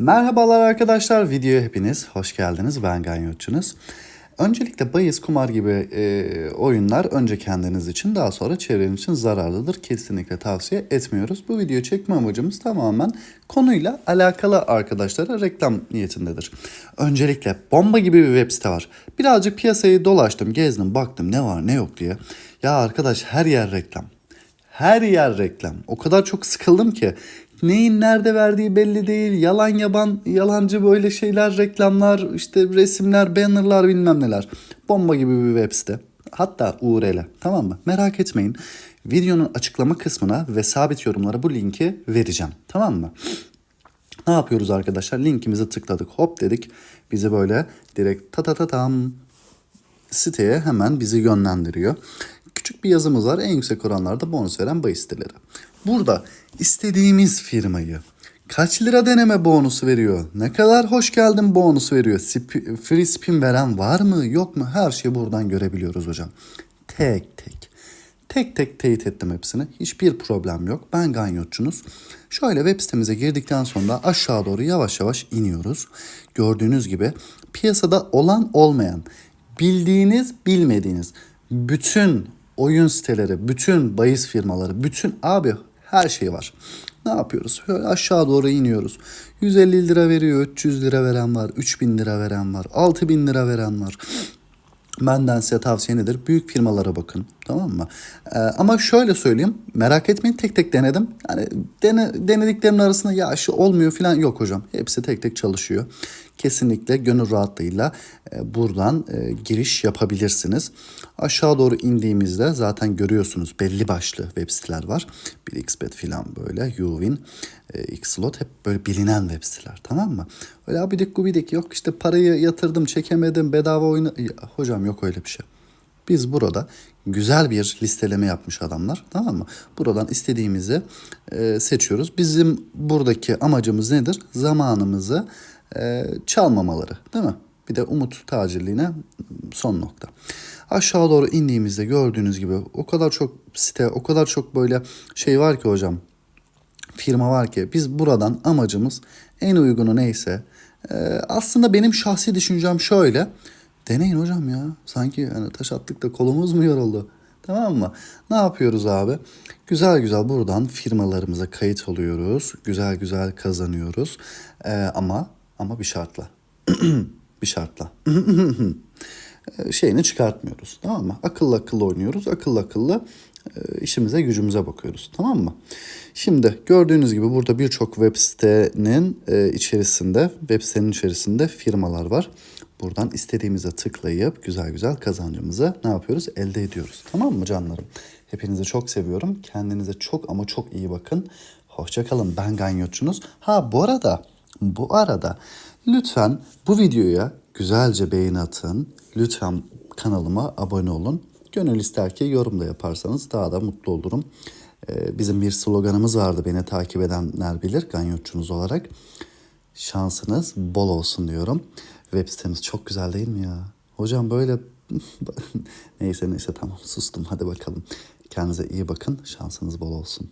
Merhabalar arkadaşlar, videoya hepiniz hoş geldiniz. Ben Ganyotçunuz. Öncelikle bahis, kumar gibi e, oyunlar önce kendiniz için daha sonra çevreniz için zararlıdır. Kesinlikle tavsiye etmiyoruz. Bu videoyu çekme amacımız tamamen konuyla alakalı arkadaşlara reklam niyetindedir. Öncelikle bomba gibi bir web site var. Birazcık piyasayı dolaştım, gezdim, baktım ne var ne yok diye. Ya arkadaş her yer reklam. Her yer reklam. O kadar çok sıkıldım ki. Neyin nerede verdiği belli değil. Yalan yaban, yalancı böyle şeyler, reklamlar, işte resimler, bannerlar bilmem neler. Bomba gibi bir web site. Hatta URL. Tamam mı? Merak etmeyin. Videonun açıklama kısmına ve sabit yorumlara bu linki vereceğim. Tamam mı? Ne yapıyoruz arkadaşlar? Linkimizi tıkladık. Hop dedik. Bizi böyle direkt ta ta ta tam siteye hemen bizi yönlendiriyor. Küçük bir yazımız var. En yüksek oranlarda bonus veren bahis siteleri. Burada istediğimiz firmayı kaç lira deneme bonusu veriyor? Ne kadar hoş geldin bonusu veriyor? Sp- free spin veren var mı yok mu? Her şeyi buradan görebiliyoruz hocam. Tek tek. Tek tek teyit ettim hepsini. Hiçbir problem yok. Ben Ganyotçunuz. Şöyle web sitemize girdikten sonra aşağı doğru yavaş yavaş iniyoruz. Gördüğünüz gibi piyasada olan olmayan, bildiğiniz bilmediğiniz bütün oyun siteleri, bütün bahis firmaları, bütün abi her şey var. Ne yapıyoruz? Şöyle aşağı doğru iniyoruz. 150 lira veriyor, 300 lira veren var, 3000 lira veren var, 6000 lira veren var. Benden size tavsiye nedir? Büyük firmalara bakın. Tamam mı? Ee, ama şöyle söyleyeyim. Merak etmeyin tek tek denedim. Yani dene, denediklerimin arasında ya şu olmuyor falan yok hocam. Hepsi tek tek çalışıyor. Kesinlikle gönül rahatlığıyla e, buradan e, giriş yapabilirsiniz. Aşağı doğru indiğimizde zaten görüyorsunuz belli başlı web siteler var. Bir xbet falan böyle, Uvin, e, xlot hep böyle bilinen web siteler tamam mı? Öyle abidik gubidik yok işte parayı yatırdım çekemedim bedava oyunu. Hocam yok öyle bir şey. Biz burada güzel bir listeleme yapmış adamlar tamam mı? Buradan istediğimizi e, seçiyoruz. Bizim buradaki amacımız nedir? Zamanımızı e, çalmamaları değil mi? Bir de umut tacirliğine son nokta. Aşağı doğru indiğimizde gördüğünüz gibi o kadar çok site, o kadar çok böyle şey var ki hocam. Firma var ki biz buradan amacımız en uygunu neyse. e, aslında benim şahsi düşüncem şöyle. Deneyin hocam ya. Sanki hani taş attık da kolumuz mu yoruldu? Tamam mı? Ne yapıyoruz abi? Güzel güzel buradan firmalarımıza kayıt oluyoruz. Güzel güzel kazanıyoruz. Ee, ama ama bir şartla. bir şartla. Şeyini çıkartmıyoruz. Tamam mı? Akıllı akıllı oynuyoruz. Akıllı akıllı e, işimize gücümüze bakıyoruz. Tamam mı? Şimdi gördüğünüz gibi burada birçok web sitenin e, içerisinde, web sitenin içerisinde firmalar var. Buradan istediğimize tıklayıp güzel güzel kazancımızı ne yapıyoruz? Elde ediyoruz. Tamam mı canlarım? Hepinizi çok seviyorum. Kendinize çok ama çok iyi bakın. Hoşçakalın. Ben Ganyotçunuz. Ha bu arada, bu arada lütfen bu videoya güzelce beğeni atın. Lütfen kanalıma abone olun. Gönül ister ki yorum da yaparsanız daha da mutlu olurum. Ee, bizim bir sloganımız vardı beni takip edenler bilir Ganyotçunuz olarak. Şansınız bol olsun diyorum. Web sitemiz çok güzel değil mi ya? Hocam böyle neyse neyse tamam sustum hadi bakalım. Kendinize iyi bakın şansınız bol olsun.